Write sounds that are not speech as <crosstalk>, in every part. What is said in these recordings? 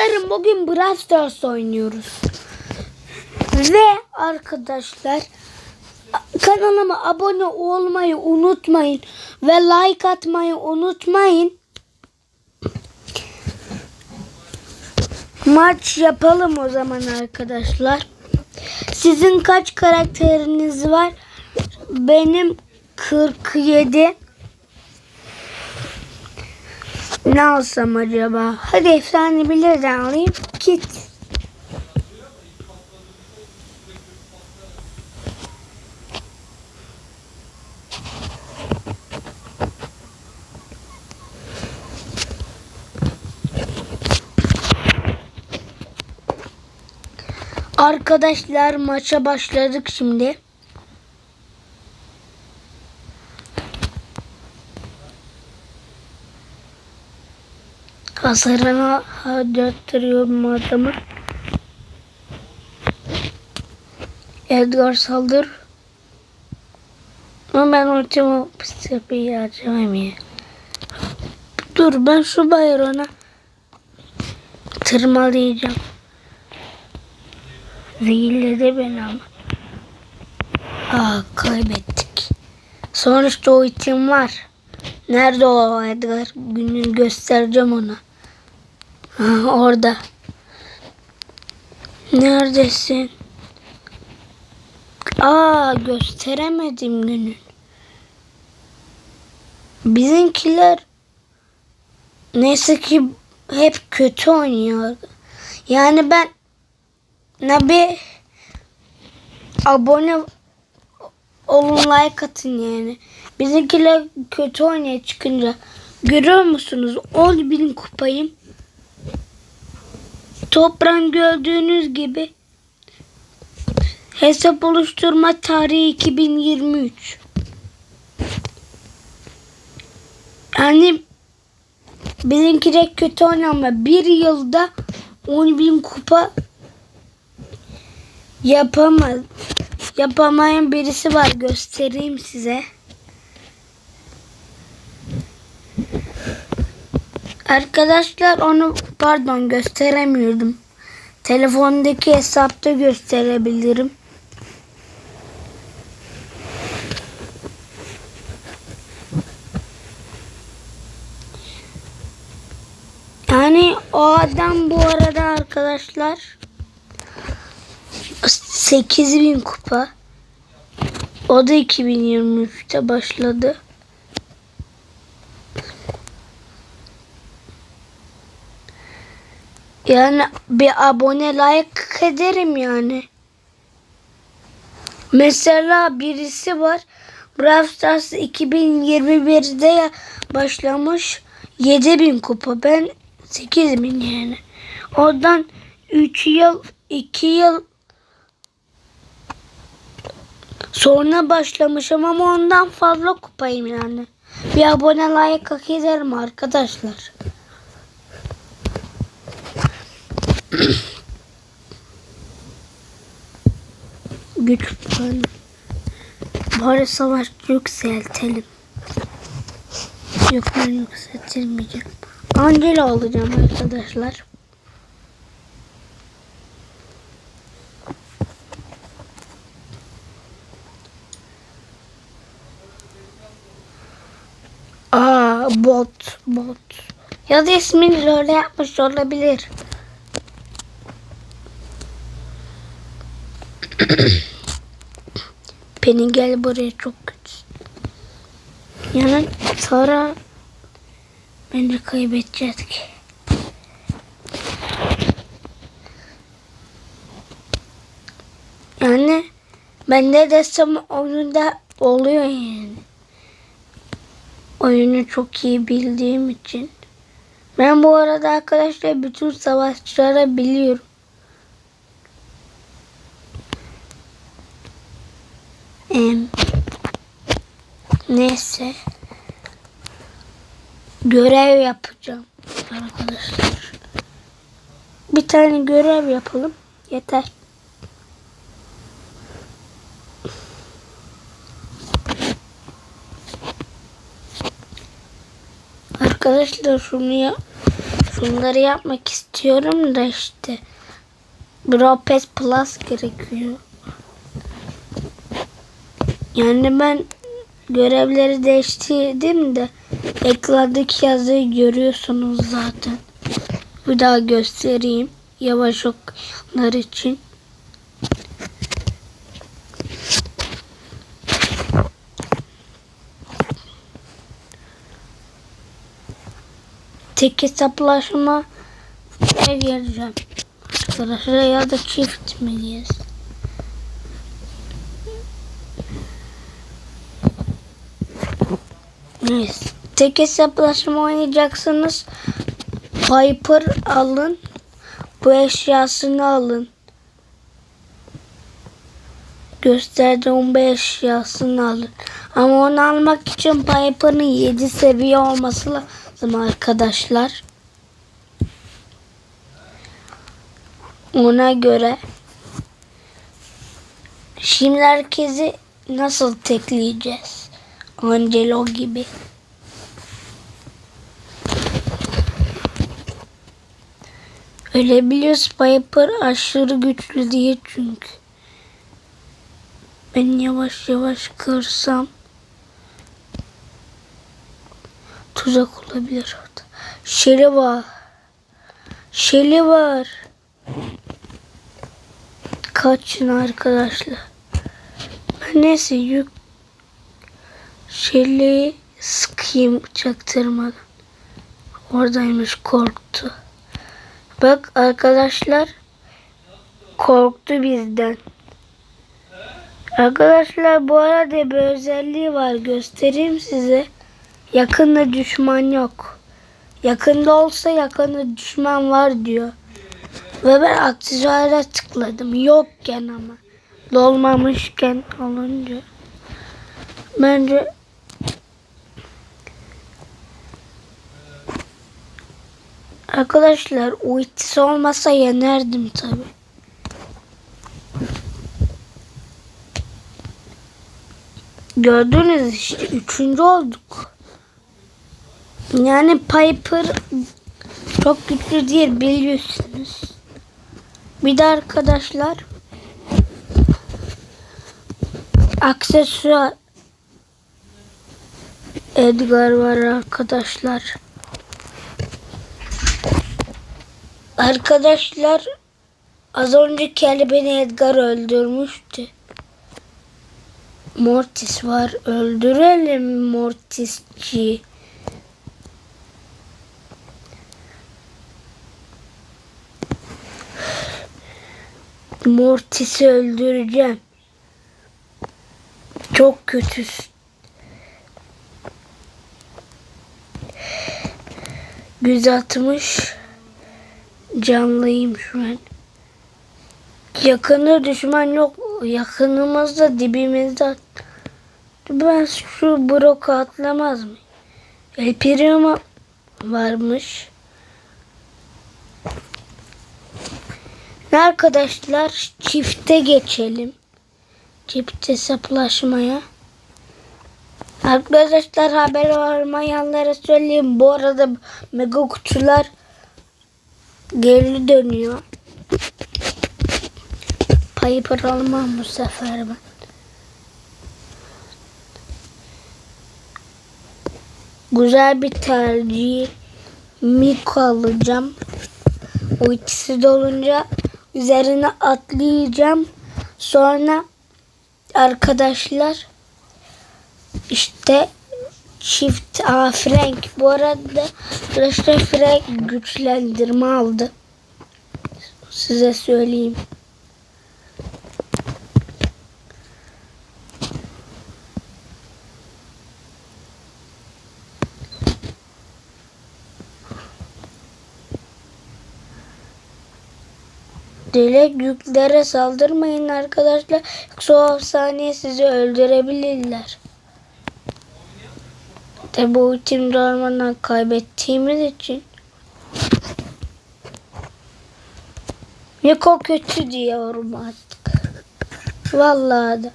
Dostlarım bugün Brawl Stars oynuyoruz. Ve arkadaşlar kanalıma abone olmayı unutmayın. Ve like atmayı unutmayın. Maç yapalım o zaman arkadaşlar. Sizin kaç karakteriniz var? Benim 47. Ne alsam acaba? Hadi efsane bilirden alayım. Git. Arkadaşlar maça başladık şimdi. Hasarına harcattırıyorum adamı. Edgar saldır. Ama ben ultimi pis yapıyı harcamam ya. Dur ben şu bayrona tırmalayacağım. Zehirledi beni ama. Aa kaybettik. Sonuçta o itim var. Nerede o Edgar? Gününü göstereceğim ona. Orada. Neredesin? Aa gösteremedim günün. Bizimkiler neyse ki hep kötü oynuyor. Yani ben ne bir abone olun like atın yani. Bizimkiler kötü oynaya çıkınca görüyor musunuz? 10 bin kupayım. Toprağın gördüğünüz gibi hesap oluşturma tarihi 2023. Yani bizimkiler kötü oynama. Bir yılda 10 bin kupa yapamaz. Yapamayan birisi var. Göstereyim size. Arkadaşlar onu pardon gösteremiyordum. Telefondaki hesapta gösterebilirim. Yani o adam bu arada arkadaşlar 8000 kupa. O da 2023'te başladı. Yani bir abone like ederim yani. Mesela birisi var. Brawl Stars 2021'de ya- başlamış. 7000 kupa. Ben 8000 yani. Oradan 3 yıl 2 yıl sonra başlamışım ama ondan fazla kupayım yani. Bir abone like hak ederim arkadaşlar. Güç puanı. Bari savaş yükseltelim. Yok ben yükseltilmeyeceğim. Angela alacağım arkadaşlar. Aa bot bot. Ya da ismini öyle yapmış olabilir. <coughs> Penny gel buraya çok kötü. Yani sonra beni kaybedeceğiz ki. Yani ben ne desem oyunda oluyor yani. Oyunu çok iyi bildiğim için. Ben bu arada arkadaşlar bütün savaşçıları biliyorum. Neyse. Görev yapacağım arkadaşlar. Bir tane görev yapalım. Yeter. Arkadaşlar şunu ya Bunları yapmak istiyorum da işte. Bropes Plus gerekiyor. Yani ben görevleri değiştirdim de ekrandaki yazıyı görüyorsunuz zaten. Bir daha göstereyim. Yavaş okuyanlar için. Tek hesaplaşma ne gireceğim. Arkadaşlar ya da çift mi diyeceğiz? Tek hesaplaşma oynayacaksınız. Piper alın. Bu eşyasını alın. Gösterdiğim bu eşyasını alın. Ama onu almak için Piper'ın 7 seviye olması lazım arkadaşlar. Ona göre şimdi herkesi nasıl tekleyeceğiz? Angelo gibi. Öyle biliyoruz Piper aşırı güçlü diye çünkü. Ben yavaş yavaş kırsam tuzak olabilir orada. Şeli var. Şeli var. Kaçın arkadaşlar. Neyse yük Şeli sıkayım çaktırmadan. Oradaymış korktu. Bak arkadaşlar korktu bizden. Arkadaşlar bu arada bir özelliği var göstereyim size. Yakında düşman yok. Yakında olsa yakında düşman var diyor. Ve ben aksesuara tıkladım. Yokken ama. Dolmamışken olunca. Bence Arkadaşlar ultisi olmasa yenerdim tabi. Gördünüz işte üçüncü olduk. Yani Piper çok güçlü değil biliyorsunuz. Bir de arkadaşlar aksesuar Edgar var arkadaşlar. Arkadaşlar az önce Kelly beni Edgar öldürmüştü. Mortis var. Öldürelim Mortisçi. Mortis'i öldüreceğim. Çok kötüsün. Yüz atmış. Canlıyım şu an. Yakını düşman yok. Yakınımızda dibimizde. Ben şu broku atlamaz mı? El Primo varmış. Arkadaşlar çifte geçelim. Çift hesaplaşmaya. Arkadaşlar haber olmayanlara söyleyeyim. Bu arada mega kutular geri dönüyor. Piper almam bu sefer ben. Güzel bir tercih. Miko alacağım. O ikisi de olunca üzerine atlayacağım. Sonra arkadaşlar işte çift Aa, Frank bu arada arkadaşlar Frank güçlendirme aldı. Size söyleyeyim. Dilek yüklere saldırmayın arkadaşlar. Yoksa o hapishaneye sizi öldürebilirler. De bu Tim Dorman'dan kaybettiğimiz için. Niko kötü diyorum artık. Vallahi da.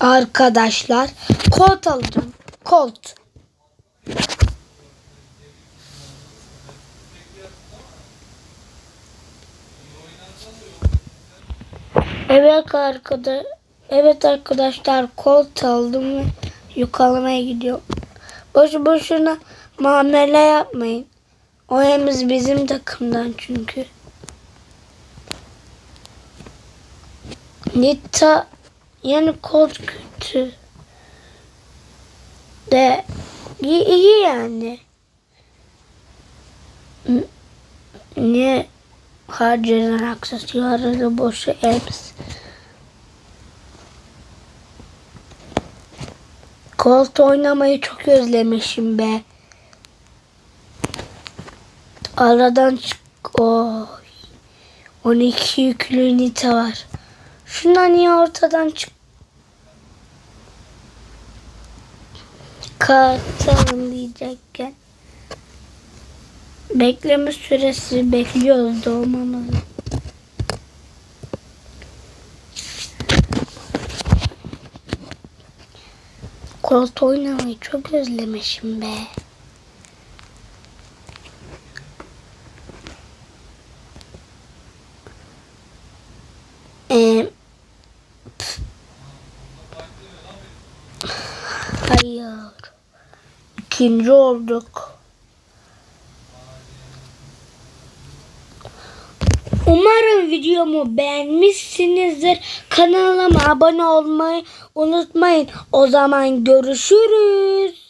Arkadaşlar kolt aldım. Kolt. Evet arkadaşlar. Evet arkadaşlar kolt aldım ve yukarılamaya gidiyor. Boşu boşuna muamele yapmayın. O hemiz bizim takımdan çünkü. Nita yani kolt kötü. De iyi, iyi yani. Niye harcayan aksesuarları boşa hepsi. Colt oynamayı çok özlemişim be. Aradan çık. Oy. 12 yüklü ünite var. Şundan niye ortadan çık? Kartalım diyecekken. Bekleme süresi bekliyoruz doğmamızı. Colt oynamayı çok özlemişim be. Ee. Hayır. İkinci olduk. Videomu beğenmişsinizdir. Kanalıma abone olmayı unutmayın. O zaman görüşürüz.